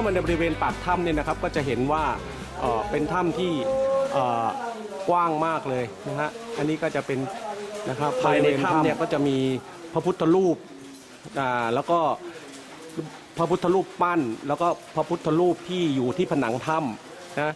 ามาในบริเวณปากถ้ำเนี่ยนะครับก็จะเห็นว่าเอ่อเป็นถ้ำที่เอ่อกว้างมากเลยนะฮะอันนี้ก็จะเป็นนะครับภายในถ้ำเนี่ยก็จะมีพระพุทธรูปอ่าแล้วก็พระพุทธรูปปั้น แล้วก็พระพุทธรูปที่อยู่ที่ผนังถ้ำนะ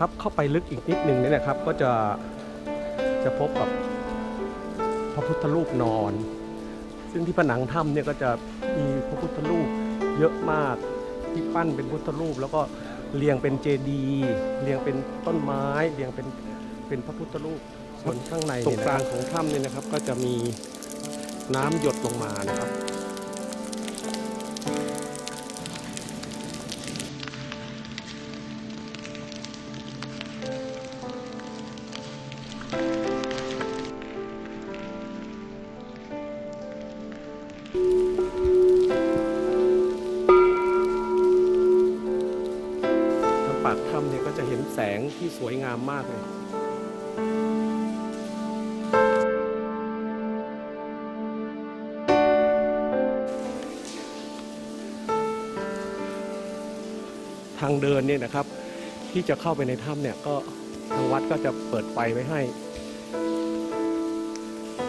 ครับ เข้าไปลึกอีกนิดหนึ่งเนี่ยนะครับ ก็จะจะพบกับพระพุทธรูปนอน ซึ่งที่ผนังถ้ำเนี่ยก็จะมีพระพุทธรูปเยอะมากที่ปั้นเป็นพุทธรูป แล้วก็เรียงเป็นเจดีย์เรียงเป็นต้นไม้เรียงเป็นเป็นพระพุทธรูปส่วนข้างในตรงกลางของถ้ำเนี่ยนะครับ ก็จะมีน้ำหยดลงมานะครับ ปากถ้ำเนี่ยก็จะเห็นแสงที่สวยงามมากเลยทางเดินเนี่ยนะครับ ที่จะเข้าไปในถ้ำเนี่ยก็ทางวัดก็จะเปิดไฟไว้ให้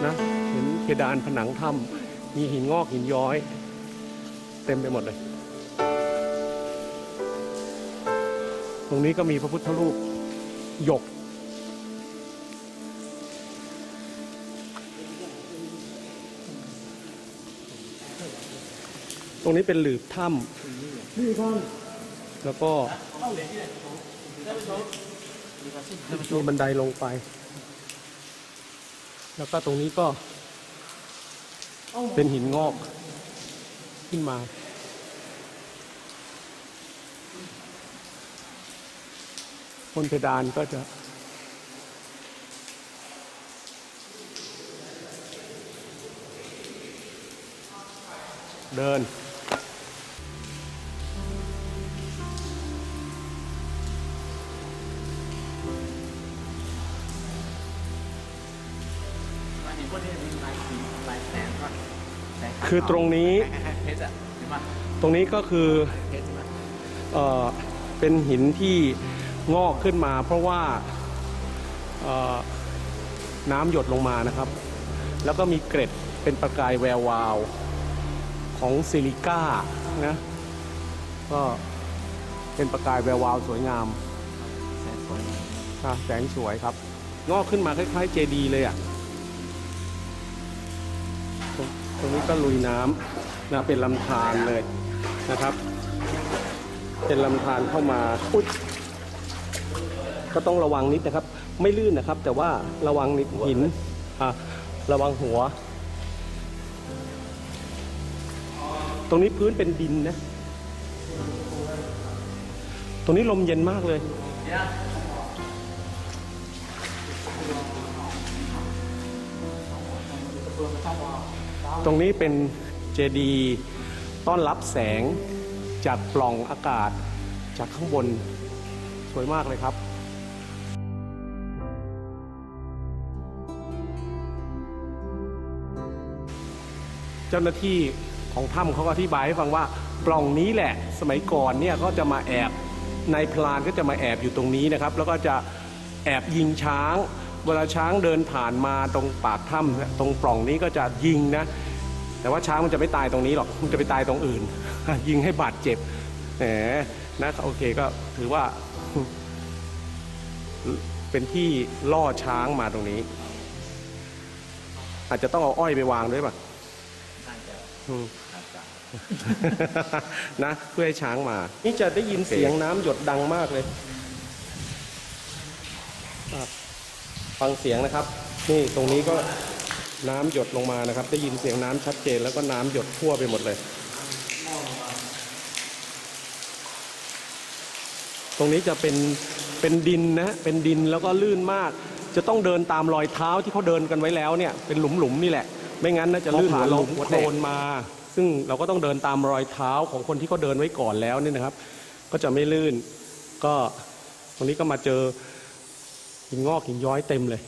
นะเห็นเพดานผนังถ้ำมีหินงอกหินย้อย เต็มไปหมดเลย รงนี้ก็มีพระพุทธรูปหยก ตรงนี้เป็นหลืบถ้ำแล้วก็มีบันไดลงไป แล้วก็ตรงนี้ก็เป็นหินงอกขึ้นมา คนเพดานก็จะเดิน คือตรงนี้ ตรงนี้ก็คือเออเป็นหินที่ งอกขึ้นมา เพราะว่าเอ่อน้ำหยดลงมานะครับ แล้วก็มีเกร็ดเป็นประกายแวววาว ของซิลิก้านะก็เป็นประกายแวววาวสวยงามแสงสวยอะแสงสวยครับ งอกขึ้นมาคล้ายๆเจดีย์เลยอะตรงตรงนี้ก็ลุยน้ำนะเป็นลำธารเลยนะครับ เป็นลำธารเข้ามาอุ๊ย ก็ต้องระวังนิดนะครับ ไม่ลื่นนะครับ แต่ว่าระวังนิดหินอะระวังหัว ตรงนี้พื้นเป็นดินนะ ตรงนี้ลมเย็นมากเลย ตรงนี้เป็นเจดีย์ต้อนรับแสงจากปล่องอากาศจากข้างบน สวยมากเลยครับ เจ้าหน้าที่ของถ้ำเขาก็อธิบายให้ฟังว่าปล่องนี้แหละสมัยก่อนเนี่ยก็จะมาแอบนายพลานก็จะมาแอบอยู่ตรงนี้นะครับ แล้วก็จะแอบยิงช้าง เวลาช้างเดินผ่านมาตรงปากถ้ำตรงปล่องนี้ก็จะยิงนะ แต่ว่าช้างมันจะไม่ตายตรงนี้หรอกมันจะไปตายตรงอื่น ยิงให้บาดเจ็บแหมนะโอเคก็ถือว่าเป็นที่ล่อช้างมาตรงนี้ อาจจะต้องเอาอ้อยไปวางด้วยป่ะ อืมอาจจะนะ เพื่อให้ช้างมา นี่จะได้ยินเสียงน้ำหยดดังมากเลยอะฟังเสียงนะครับ นี่ตรงนี้ก็น้ำหยดลงมานะครับ ได้ยินเสียงน้ำชัดเจน แล้วก็น้ำหยดทั่วไปหมดเลย ตรงนี้จะเป็นเป็นดินนะเป็นดินแล้วก็ลื่นมาก จะต้องเดินตามรอยเท้าที่เขาเดินกันไว้แล้วเนี่ย เป็นหลุมๆนี่แหละ ไม่งั้นน่าจะลื่นหัวลงโคลนมา ซึ่งเราก็ต้องเดินตามรอยเท้าของคนที่เขาเดินไว้ก่อนแล้วเนี่ยนะครับ ก็จะไม่ลื่น ก็ตรงนี้ก็มาเจอหินงอกหินย้อยเต็มเลย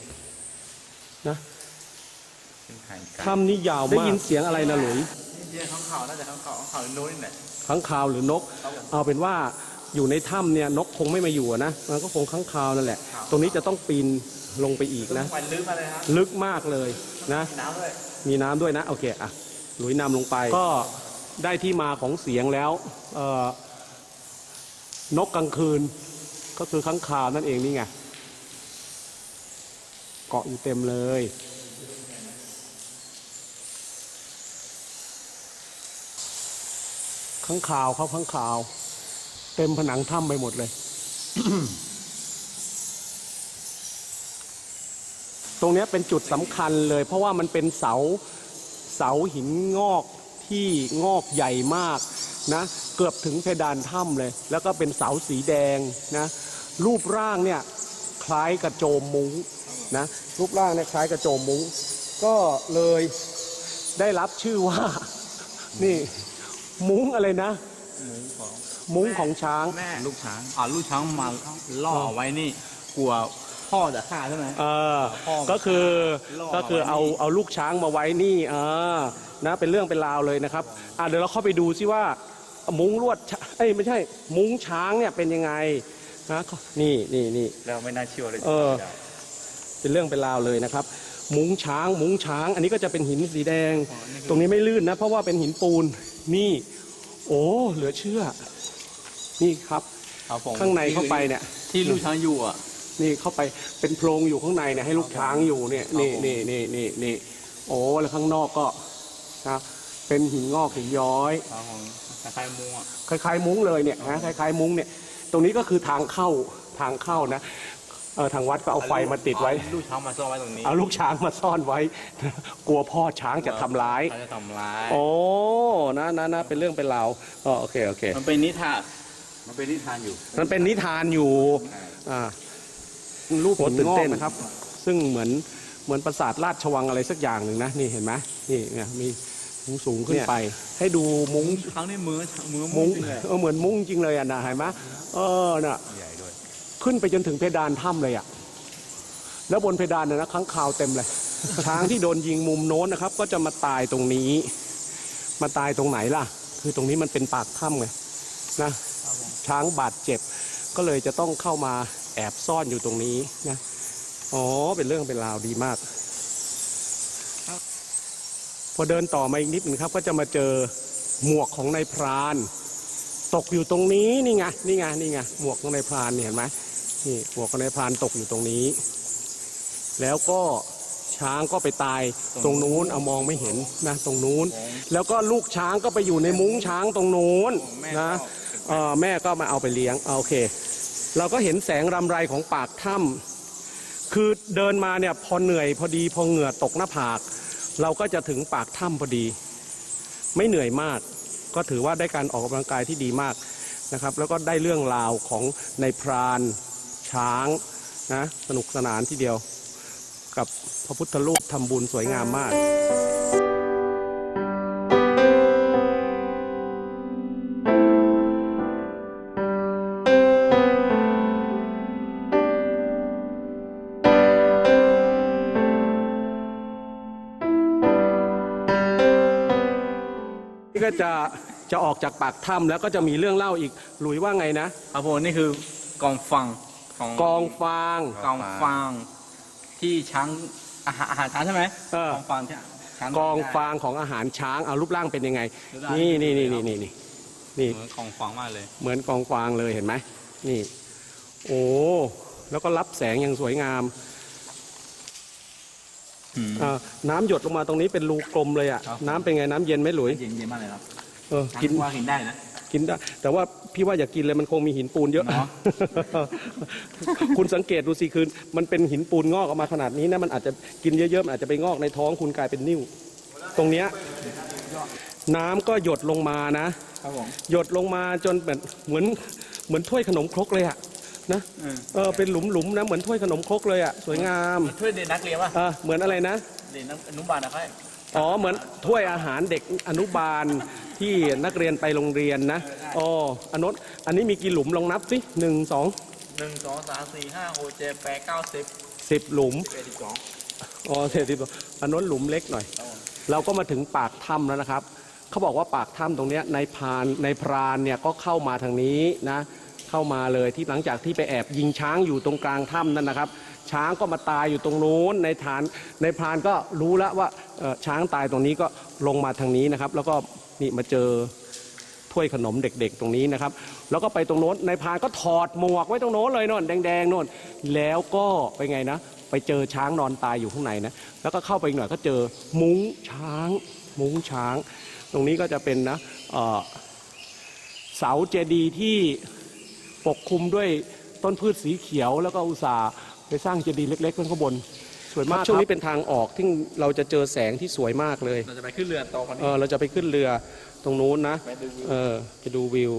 นะเป็นไข่ไก่ถ้ำนี่ยาวมากได้ยินเสียงอะไรนะหลุยนี่เดียวข้างเขาน่าจะข้างเขาข้างเขาโน้นนี่แหละค้างคาวหรือนก เอาเป็นว่าอยู่ในถ้ำเนี่ยนกคงไม่มาอยู่อะนะมันก็คงค้างคาวนั่นแหละ ตรงนี้จะต้องปีนลงไปอีกนะไปลึกมาเลยครับลึกมากเลยนะ มีน้ำด้วยมีน้ำด้วยนะ โอเคอะหลุยนำลงไป ก็ได้ที่มาของเสียงแล้วเอ่อนกกลางคืน ก็คือค้างคาวนั่นเองนี่ไงเกาะอยู่เต็มเลยค้างคาวครับค้างคาว เต็มผนังถ้ำไปหมดเลย รงเนี้ยเป็นจุดสำคัญเลย เพราะว่ามันเป็นเสาเสาหินงอกที่งอกใหญ่มากนะเกือบถึงเพดานถ้ำเลย แล้วก็เป็นเสาสีแดงนะรูปร่างเนี่ยคล้ายกระโจมมุ้งนะรูปร่างเนี่ยคล้ายกระโจมมุ้ง ก็เลยได้รับชื่อว่า นี่มุ้งอะไรนะ มุ้งของช้างแม่ลูกช้างอ่าลูกช้างมาล่อไว้นี่กลัว พ่อจะฆ่าใช่ไหม เออพ่อก็คือล่อก็คือไว้นี่เอาเอาลูกช้างมาไว้นี่เออนะเป็นเรื่องเป็นราวเลยนะครับอะเดี๋ยวเราเข้าไปดูซิว่ามุ้งลวดช้าเอ้ยไม่ใช่ มุ้งช้างเนี่ยเป็นยังไงนะนี่นี่นี่ แล้วไม่น่าเชื่อเลยเออ เป็นเรื่องเป็นราวเลยนะครับ มุ้งช้าง มุ้งช้าง อันนี้ก็จะเป็นหินสีแดง ตรงนี้ไม่ลื่นนะ เพราะว่าเป็นหินปูนนี่ โอ้เหลือเชื่อ นี่ครับครับผมข้างในเข้าไปเนี่ย ที่ลูกช้างอยู่อะ นี่เข้าไปเป็นโพรงอยู่ข้างในเนี่ยให้ลูกช้างอยู่เนี่ยนี่นี่นี่นี่นี่โอ้แล้วข้างนอกก็นะเป็นหินงอกหินย้อยครับผมคล้ายๆมุ้งอะคล้ายๆมุ้งเลยเนี่ยนะคล้ายๆมุ้งเนี่ย ตรงนี้ก็คือทางเข้าทางเข้านะเออทางวัดก็เอาไฟมาติดไว้เอาลูกช้างมาซ่อนไว้ตรงนี้เอาลูกช้างมาซ่อนไว้ กลัวพ่อช้างจะทำร้ายเขาจะทำร้ายโอ้นะนะนะเป็นเรื่องเป็นราวอ๋อโอเคโอเค มันเป็นนิทานมันเป็นนิทานอยู่ มันเป็นนิทานอยู่อ่า รูปหินงอกนะครับ ซึ่งเหมือนเหมือนปราสาทราชวังอะไรสักอย่างหนึ่งนะนี่เห็นไหมนี่เนี่ยมีสูงสูงขึ้นไป ให้ดูมุ้ง ครั้งนี้มือมือมุ้งจริเลยเออเหมือนมุ้งจริงเลยอะนะเห็นไหมเออน่ะใหญ่ด้วยขึ้นไปจนถึงเพดานถ้ำเลยอะแล้วบนเพดานน่ะนะค้างคาวเต็มเลย ช้างที่โดนยิงมุมโน้นนะครับ ก็จะมาตายตรงนี้ มาตายตรงไหนล่ะ คือตรงนี้มันเป็นปากถ้ำไงนะช้างบาดเจ็บก็เลยจะต้องเข้ามา แอบซ่อนอยู่ตรงนี้นะ อ๋อ เป็นเรื่องเป็นราวดีมาก พอเดินต่อมาอีกนิดหนึงครับ ก็จะมาเจอหมวกของนายพราน ตกอยู่ตรงนี้นี่ไงนี่ไงนี่ไงหมวกของนายพรานเนี่ยเห็นไหมนี่หมวกของนายพรานตกอยู่ตรงนี้ แล้วก็ช้างก็ไปตายตรงนู้นเอามองไม่เห็นนะตรงนู้น แล้วก็ลูกช้างก็ไปอยู่ในมุ้งช้างตรงนู้นแม่นะก็เอ่อแม่ก็มาเอาไปเลี้ยงอ่าโอเค เราก็เห็นแสงรำไรของปากถ้ำคือเดินมาเนี่ยพอเหนื่อยพอดีพอเหงื่อตกหน้าผาก เราก็จะถึงปากถ้ำพอดี ไม่เหนื่อยมาก ก็ถือว่าได้การออกกำลังกายที่ดีมากนะครับ แล้วก็ได้เรื่องราวของในพรานช้างนะสนุกสนานทีเดียว กับพระพุทธรูปทำบุญสวยงามมาก นี่ก็จะจะออกจากปากถ้ำแล้วก็จะมีเรื่องเล่าอีกหลุยว่าไงนะ ครับผมนี่คือกองฟังของกองฟาง กองฟางที่ช้างอาหารอาหารช้างใช่ไหมเออ กองฟางที่ช้างกองฟางของอาหารช้างเอารูปร่างเป็นยังไงรูปร่างนี่นี่นี่นี่นี่นี่นี่ เหมือนกองฟางมากเลย เหมือนกองฟางเลยเห็นไหมนี่ โอ้แล้วก็รับแสงอย่างสวยงาม อ่าน้ำหยดลงมาตรงนี้เป็นรูกลมเลยอะ ครับ น้ำเป็นไงน้ำเย็นไหมหลุยเย็นเย็นมากเลยครับเออช้างกินว่ากินได้นะ กินได้ แต่ว่าพี่ว่าอย่ากินเลยมันคงมีหินปูนเยอะ เนาะคุณสังเกตดูสิคือมันเป็นหินปูนงอกออกมาขนาดนี้นะมันอาจจะกินเยอะๆมันอาจจะไปงอกในท้องคุณกลายเป็นนิ่ว ตรงเนี้ยน้ำก็หยดลงมานะ ครับผม หยดลงมาจนแบบเหมือนเหมือนถ้วยขนมครกเลยอะ นะอืมเออเป็นหลุมๆนะเหมือนถ้วยขนมครกเลยอะสวยงามช่วยเด็กนักเรียนป่ะเออเหมือนอะไรนะเด็กนักอนุบาลนะครับอ๋อเหมือนถ้วยอาหารเด็กอนุบาลที่นักเรียนไปโรงเรียนนะอ๋ออันนนอันนี้มีกี่หลุมลองนับสิหนึ่งสองหนึ่งสองสามสี่ห้าหกเจ็ดแปดเก้าสิบสิบหลุมสิบเอ็ดสิบสองอ๋อเสร็จที่อันนั้นหลุมเล็กหน่อย เราก็มาถึงปากถ้ำแล้วนะครับ เขาบอกว่าปากถ้ำตรงเนี้ยในพรานในพรานเนี่ยก็เข้ามาทางนี้นะ เข้ามาเลยที่หลังจากที่ไปแอบยิงช้างอยู่ตรงกลางถ้ำนั่นนะครับ ช้างก็มาตายอยู่ตรงนู้นในฐานในพรานก็รู้แล้วว่าช้างตายตรงนี้ก็ลงมาทางนี้นะครับ แล้วก็นี่มาเจอถ้วยขนมเด็กๆ ตรงนี้นะครับ แล้วก็ไปตรงโน้นในพานก็ถอดหมวกไว้ตรงโน้นเลยโน่นแดงๆโน่นแล้วก็ไปไงนะ ไปเจอช้างนอนตายอยู่ข้างในนะแล้วก็เข้าไปอีกหน่อยก็เจอมุ้งช้าง มุ้งช้าง ตรงนี้ก็จะเป็นนะเอ่อเสาเจดีย์ที่ ปกคลุมด้วยต้นพืชสีเขียว แล้วก็อุตส่าห์ไปสร้างเจดีย์เล็กๆไว้ข้างบนสวยมากช่วงนี้เป็นทางออกที่เราจะเจอแสงที่สวยมากเลย เราจะไปขึ้นเรือโตอกันเออเราจะไปขึ้นเรือตรงนู้นนะไปดูวิวเออไปดูวิว